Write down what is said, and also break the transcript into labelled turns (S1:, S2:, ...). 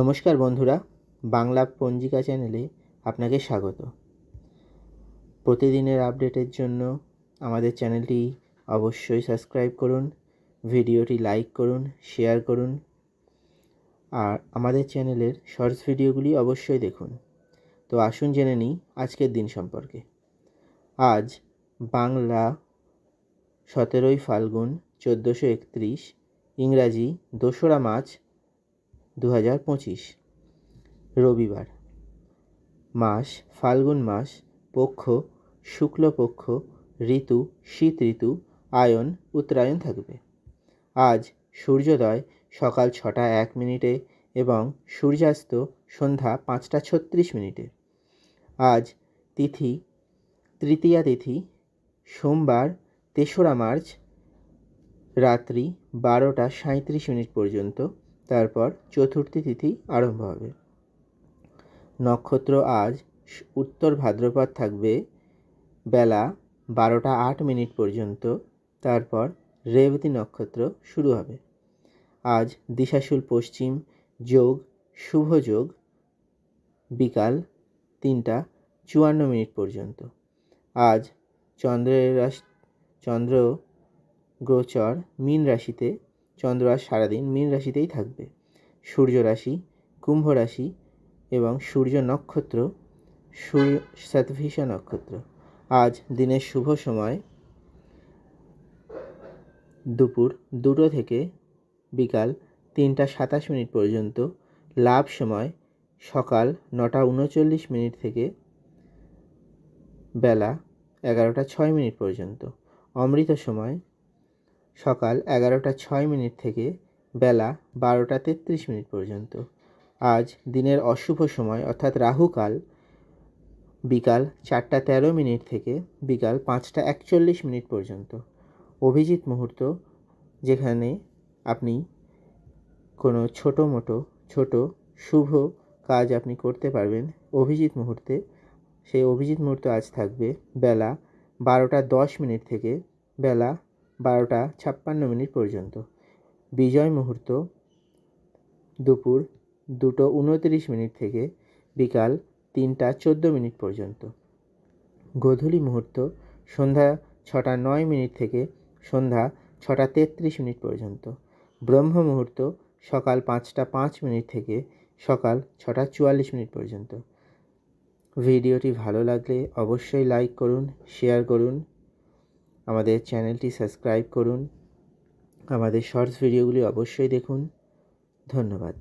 S1: নমস্কার বন্ধুরা, বাংলা পঞ্জিকা চ্যানেলে আপনাকে স্বাগত। প্রতিদিনের আপডেটের জন্য আমাদের চ্যানেলটি অবশ্যই সাবস্ক্রাইব করুন, ভিডিওটি লাইক করুন, শেয়ার করুন, আর আমাদের চ্যানেলের শর্টস ভিডিওগুলি অবশ্যই দেখুন। তো আসুন জেনে নিই আজকের দিন সম্পর্কে। আজ বাংলা সতেরোই ফাল্গুন চোদ্দোশো একত্রিশ, ইংরাজি দোসরা মার্চ দু হাজার পঁচিশ। রবিবার। মাস, ফাল্গুন মাস, পক্ষ, শুক্লপক্ষ, ঋতু, শীত ঋতু, আয়ন, উত্তরায়ণ থাকবে। আজ সূর্যোদয় সকাল ছটা এক মিনিটে এবং সূর্যাস্ত সন্ধ্যা পাঁচটা ছত্রিশ মিনিটে। আজ তিথি, তৃতীয়া তিথি, সোমবার তেসরা মার্চ, রাত্রি বারোটা সাঁত্রিশ মিনিট পর্যন্ত। তারপর চতুর্থী তিথি আরম্ভ হবে। নক্ষত্র আজ উত্তর ভাদ্রপদ থাকবে বেলা বারোটা আট মিনিট পর্যন্ত। তারপর রেবতী নক্ষত্র শুরু হবে। আজ দিশাশুল পশ্চিম যোগ, শুভ যোগ, বিকাল তিনটা চুয়ান্ন মিনিট পর্যন্ত। আজ চন্দ্রের চন্দ্র, গোচর, মীন রাশিতে চন্দ্র আজ সারাদিন মীন রাশিতেই থাকবে। সূর্য রাশি, কুম্ভ রাশি এবং সূর্য নক্ষত্র, সূর্য শতভিষা নক্ষত্র। আজ দিনের শুভ সময়। দুপুর দুটো থেকে বিকাল তিনটা সাতাশ মিনিট পর্যন্ত। লাভ সময় সকাল নটা উনচল্লিশ মিনিট থেকে বেলা এগারোটা ছয় মিনিট পর্যন্ত। অমৃত সময় সকাল এগারোটা ছয় মিনিট থেকে বেলা বারোটা তেত্রিশ মিনিট পর্যন্ত। আজ দিনের অশুভ সময়, অর্থাৎ রাহুকাল, বিকাল চারটা তেরো মিনিট থেকে বিকাল পাঁচটা একচল্লিশ মিনিট পর্যন্ত। অভিজিৎ মুহূর্ত, যেখানে আপনি কোনো ছোটো মোটো, ছোটো শুভ কাজ আপনি করতে পারবেন অভিজিৎ মুহূর্তে। সেই অভিজিৎ মুহূর্ত আজ থাকবে বেলা বারোটা দশ মিনিট থেকে বেলা বারোটা ছাপ্পান্ন মিনিট পর্যন্ত। বিজয় মুহূর্ত, দুপুর দুটো উনতিরিশ মিনিট থেকে বিকাল তিনটা চোদ্দ মিনিট পর্যন্ত। গোধূলি মুহূর্ত, সন্ধ্যা ছটা নয় মিনিট থেকে সন্ধ্যা ছটা তেত্রিশ মিনিট পর্যন্ত। ব্রহ্ম মুহূর্ত, সকাল পাঁচটা পাঁচ মিনিট থেকে সকাল ছটা চুয়াল্লিশ মিনিট পর্যন্ত। ভিডিওটি ভালো লাগলে অবশ্যই লাইক করুন, শেয়ার করুন আমাদের চ্যানেলটি সাবস্ক্রাইব করুন। আমাদের শর্টস ভিডিওগুলি অবশ্যই দেখুন। ধন্যবাদ।